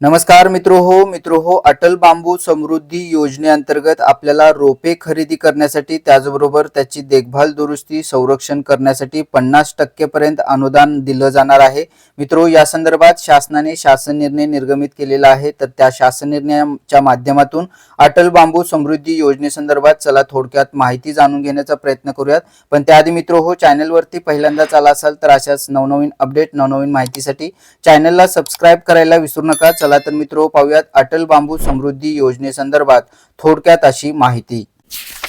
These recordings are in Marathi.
नमस्कार मित्र हो मित्र हो अटल बांबू समृद्धी योजनेअंतर्गत आपल्याला रोपे खरेदी करण्यासाठी त्याचबरोबर त्याची देखभाल दुरुस्ती संरक्षण करण्यासाठी पन्नास टक्केपर्यंत अनुदान दिलं जाणार आहे. मित्रो या संदर्भात शासनाने शासन निर्णय निर्गमित केलेला आहे. तर त्या शासन निर्णयाच्या माध्यमातून अटल बांबू समृद्धी योजनेसंदर्भात चला थोडक्यात माहिती जाणून घेण्याचा प्रयत्न करूयात. पण त्याआधी मित्र हो चॅनलवरती पहिल्यांदाच आला असाल तर अशाच नवनवीन अपडेट नवनवीन माहितीसाठी चॅनलला सबस्क्राईब करायला विसरू नका. चला तर मित्रो पाहूयात अटल बांबू समृद्धी योजनेसंदर्भात थोडक्यात अशी माहिती.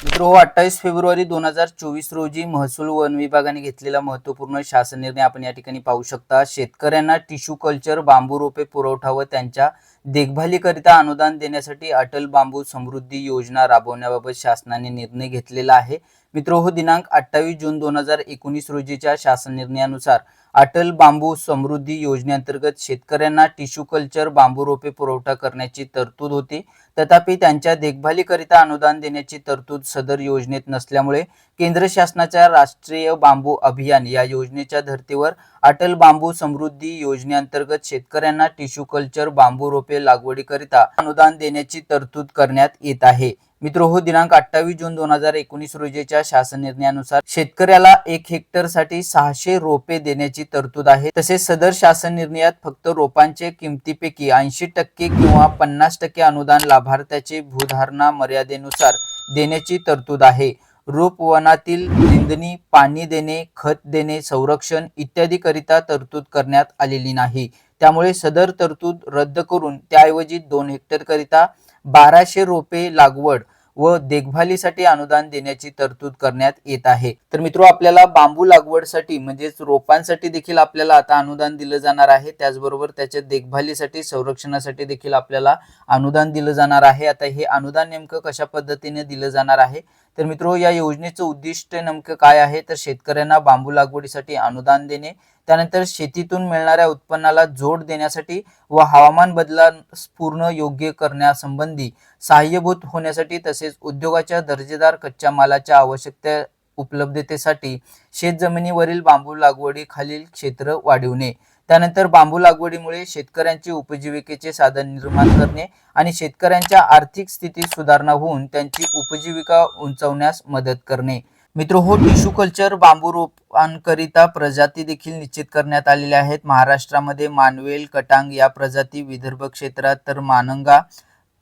मित्र हो, अठ्ठावीस फेब्रुवारी दोन हजार चोवीस रोजी महसूल वन विभागाने घेतलेला महत्त्वपूर्ण शासन निर्णय आपण या ठिकाणी पाहू शकता. शेतकऱ्यांना टिश्यू कल्चर बांबू रोपे पुरवठा व त्यांच्या देखभालीकरिता अनुदान देण्यासाठी अटल बांबू समृद्धी योजना राबवण्याबाबत शासनाने निर्णय घेतलेला आहे. मित्र हो दिनांक अठ्ठावीस जून दोन हजार एकोणीस रोजीच्या शासन निर्णयानुसार अटल बांबू समृद्धी योजनेअंतर्गत शेतकऱ्यांना टिश्यू कल्चर बांबू रोपे पुरवठा करण्याची तरतूद होती. तथापि त्यांच्या देखभालीकरिता अनुदान देण्याची तरतूद सदर योजनेत नसल्यामुळे केंद्र शासनाच्या राष्ट्रीय बांबू अभियान या योजनेच्या धर्तीवर अटल बांबू समृद्धी योजनेअंतर्गत शेतकऱ्यांना टिश्यू कल्चर बांबू रोपे लागवडीकरिता अनुदान देण्याची तरतूद करण्यात येत आहे. मित्र हो दिनांक अठ्ठावीस जून दोन हजार एकोणीस रोजीच्या शासन निर्णयानुसार शेतकऱ्याला एक हेक्टरसाठी सहाशे रोपे देण्याची तरतूद आहे. तसेच सदर शासन निर्णयात फक्त रोपांचे किमतीपैकी ऐंशी टक्के किंवा पन्नास टक्के अनुदान लाभार्थ्याचे भूधारणा मर्यादेनुसार देण्याची तरतूद आहे. रोप वनातील निंदणी पाणी देणे खत देणे संरक्षण इत्यादी करिता तरतूद करण्यात आलेली नाही. त्यामुळे सदर तरतूद रद्द करून त्याऐवजी दोन हेक्टरकरिता बाराशे रोपे लागवड व देखभालीसाठी अनुदान देण्याची तरतूद करण्यात येत आहे. तर मित्र आपल्याला बांबू लागवडसाठी म्हणजेच रोपांसाठी देखील आपल्याला आता अनुदान दिलं जाणार आहे. त्याचबरोबर त्याच्या देखभालीसाठी संरक्षणासाठी देखील आपल्याला अनुदान दिलं जाणार आहे. आता हे अनुदान नेमकं कशा पद्धतीने दिलं जाणार आहे? तर मित्र या योजनेचं उद्दिष्ट नेमकं काय आहे? तर शेतकऱ्यांना बांबू लागवडीसाठी अनुदान देणे त्यानंतर शेतीतून मिळणाऱ्या उत्पन्नाला जोड देण्यासाठी व हवामान बदलास पूर्ण योग्य करण्यासंबंधी सहाय्यभूत होण्यासाठी तसेच उद्योगाच्या दर्जेदार कच्च्या मालाच्या आवश्यकता उपलब्धतेसाठी शेतजमिनीवरील बांबू लागवडीखालील क्षेत्र वाढविणे. त्यानंतर बांबू लागवडीमुळे शेतकऱ्यांचे उपजीविकेचे साधन निर्माण करणे आणि शेतकऱ्यांच्या आर्थिक स्थितीत सुधारणा होऊन त्यांची उपजीविका उंचावण्यास मदत करणे. मित्र हो टिश्यू कल्चर बांबू रोपांकरिता प्रजाती देखील निश्चित करण्यात आलेल्या आहेत. महाराष्ट्रामध्ये मानवेल कटांग या प्रजाती विदर्भ क्षेत्रात तर मानंगा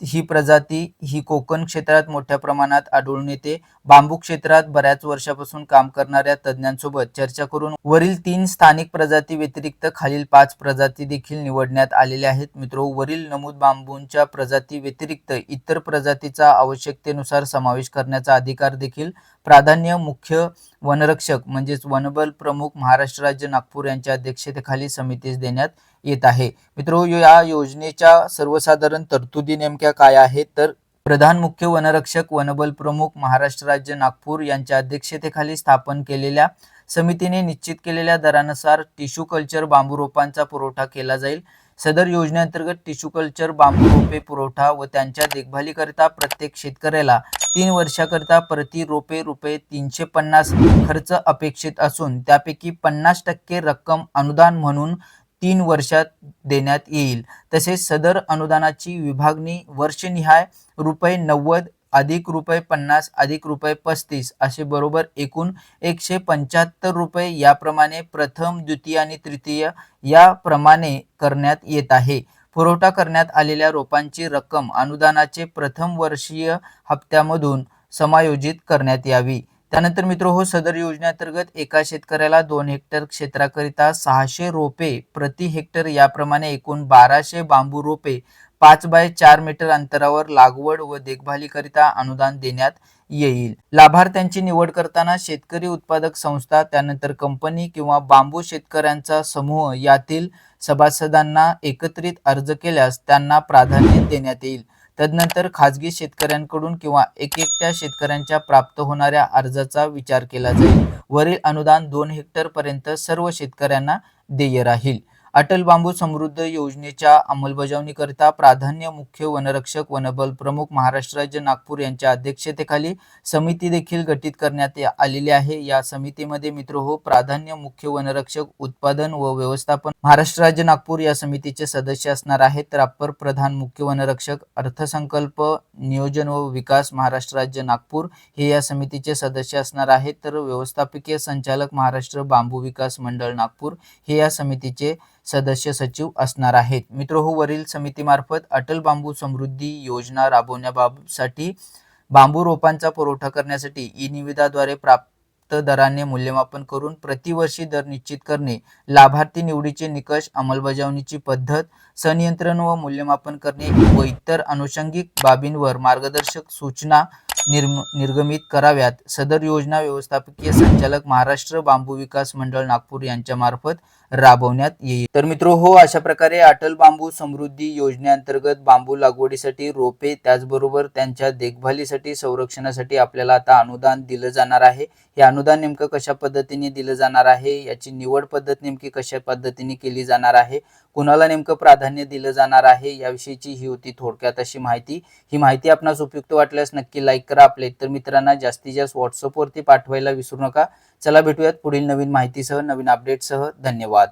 ही प्रजाती ही कोकण क्षेत्रात मोठ्या प्रमाणात आढळून येते. बांबू क्षेत्रात बऱ्याच वर्षापासून काम करणाऱ्या तज्ज्ञांसोबत चर्चा करून वरील तीन स्थानिक प्रजाती व्यतिरिक्त खालील पाच प्रजाती देखील निवडण्यात आलेल्या आहेत. मित्रो वरील नमूद बांबूंच्या प्रजाती व्यतिरिक्त इतर प्रजातीचा आवश्यकतेनुसार समावेश करण्याचा अधिकार देखील प्राधान्य मुख्य वनरक्षक म्हणजेच वनबल प्रमुख महाराष्ट्र राज्य नागपूर यांच्या अध्यक्षतेखाली समितीस देण्यात येत आहे. मित्रो या योजनेच्या सर्वसाधारण तरतुदी नेमक्या काय आहेत? तर प्रधान मुख्य वनरक्षक वनबल प्रमुख महाराष्ट्र राज्य नागपूर यांच्या अध्यक्षतेखाली स्थापन केलेल्या समितीने निश्चित केलेल्या दरानुसार टिश्यू कल्चर बांबू रोपांचा पुरवठा केला जाईल. सदर योजनेअंतर्गत टिश्यू कल्चर बांबू रोपे पुरवठा व त्यांच्या देखभालीकरिता प्रत्येक शेतकऱ्याला तीन वर्षाकरिता प्रति रोपे रुपये तीनशे पन्नास खर्च अपेक्षित असून त्यापैकी पन्नास टक्के रक्कम अनुदान म्हणून तीन वर्षात देण्यात येईल. तसेच सदर अनुदानाची विभागणी वर्षनिहाय रुपये नव्वद अधिक रुपये पन्नास अधिक रुपये पस्तीस असे बरोबर एकूण एकशे पंच्याहत्तर रुपये याप्रमाणे प्रथम द्वितीय आणि तृतीय याप्रमाणे करण्यात येत आहे. पुरवठा करण्यात आलेल्या रोपांची रक्कम अनुदानाचे प्रथम वर्षीय हप्त्यामधून समायोजित करण्यात यावी. त्यानंतर मित्र हो सदर योजनेअंतर्गत एका शेतकऱ्याला दोन हेक्टर क्षेत्राकरिता सहाशे रोपे प्रति हेक्टर याप्रमाणे एकूण बाराशे बांबू रोपे पाच बाय चार मीटर अंतरावर लागवड व देखभालीकरिता अनुदान देण्यात येईल. लाभार्थ्यांची निवड करताना शेतकरी उत्पादक संस्था त्यानंतर कंपनी किंवा बांबू शेतकऱ्यांचा समूह यातील सभासदांना एकत्रित अर्ज केल्यास त्यांना प्राधान्य देण्यात येईल. तदनंतर खाजगी शेतकऱ्यांकडून किंवा एक एकट्या शेतकऱ्यांच्या प्राप्त होणाऱ्या अर्जाचा विचार केला जाईल. वरील अनुदान दोन हेक्टर पर्यंत सर्व शेतकऱ्यांना देय राहील. अटल बांबू समृद्ध योजनेच्या अंमलबजावणीकरिता प्राधान्य मुख्य वनरक्षक वनबल प्रमुख महाराष्ट्र राज्य नागपूर यांच्या अध्यक्षतेखाली समिती देखील गठीत करण्यात आलेली आहे. या समितीमध्ये मित्र हो प्राधान्य मुख्य वनरक्षक उत्पादन व व्यवस्थापन महाराष्ट्र राज्य नागपूर या समितीचे सदस्य असणार आहेत. तर अप्पर प्रधान मुख्य वनरक्षक अर्थसंकल्प नियोजन व विकास महाराष्ट्र राज्य नागपूर हे या समितीचे सदस्य असणार आहेत. तर व्यवस्थापकीय संचालक महाराष्ट्र बांबू विकास मंडळ नागपूर हे या समितीचे सदस्य सचिव असणार आहेत. मित्र हो वरील समितीमार्फत अटल बांबू समृद्धी योजना राबवण्याबाबतसाठी बांबू रोपांचा पुरवठा करण्यासाठी ई निविदाद्वारे प्राप्त दराने मूल्यमापन करून प्रतिवर्षी दर निश्चित करणे लाभार्थी निवडीचे निकष अंमलबजावणीची पद्धत संनियंत्रण व मूल्यमापन करणे व इतर अनुषंगिक बाबींवर मार्गदर्शक सूचना निर्म निर्गमित कराव्यात. सदर योजना व्यवस्थापकीय संचालक महाराष्ट्र बांबू विकास मंडळ नागपूर यांच्यामार्फत राबवण्यात येईल. तर मित्र हो अशा प्रकारे अटल बांबू समृद्धी योजनेअंतर्गत बांबू लागवडीसाठी रोपे त्याचबरोबर त्यांच्या देखभालीसाठी संरक्षणासाठी आपल्याला आता अनुदान दिलं जाणार आहे. हे अनुदान नेमकं कशा पद्धतीने दिलं जाणार आहे? याची निवड पद्धत नेमकी कशा पद्धतीने केली जाणार आहे? कुणाला नेमकं प्राधान्य दिलं जाणार आहे? याविषयीची ही होती थोडक्यात अशी माहिती. ही माहिती आपणास उपयुक्त वाटल्यास नक्की लाईक करा. आपल्या इतर मित्रांना जास्तीत जास्त व्हॉट्सअपवरती पाठवायला विसरू नका. चला भेटूयात पुढील नवीन माहितीसह नवीन अपडेटसह. धन्यवाद.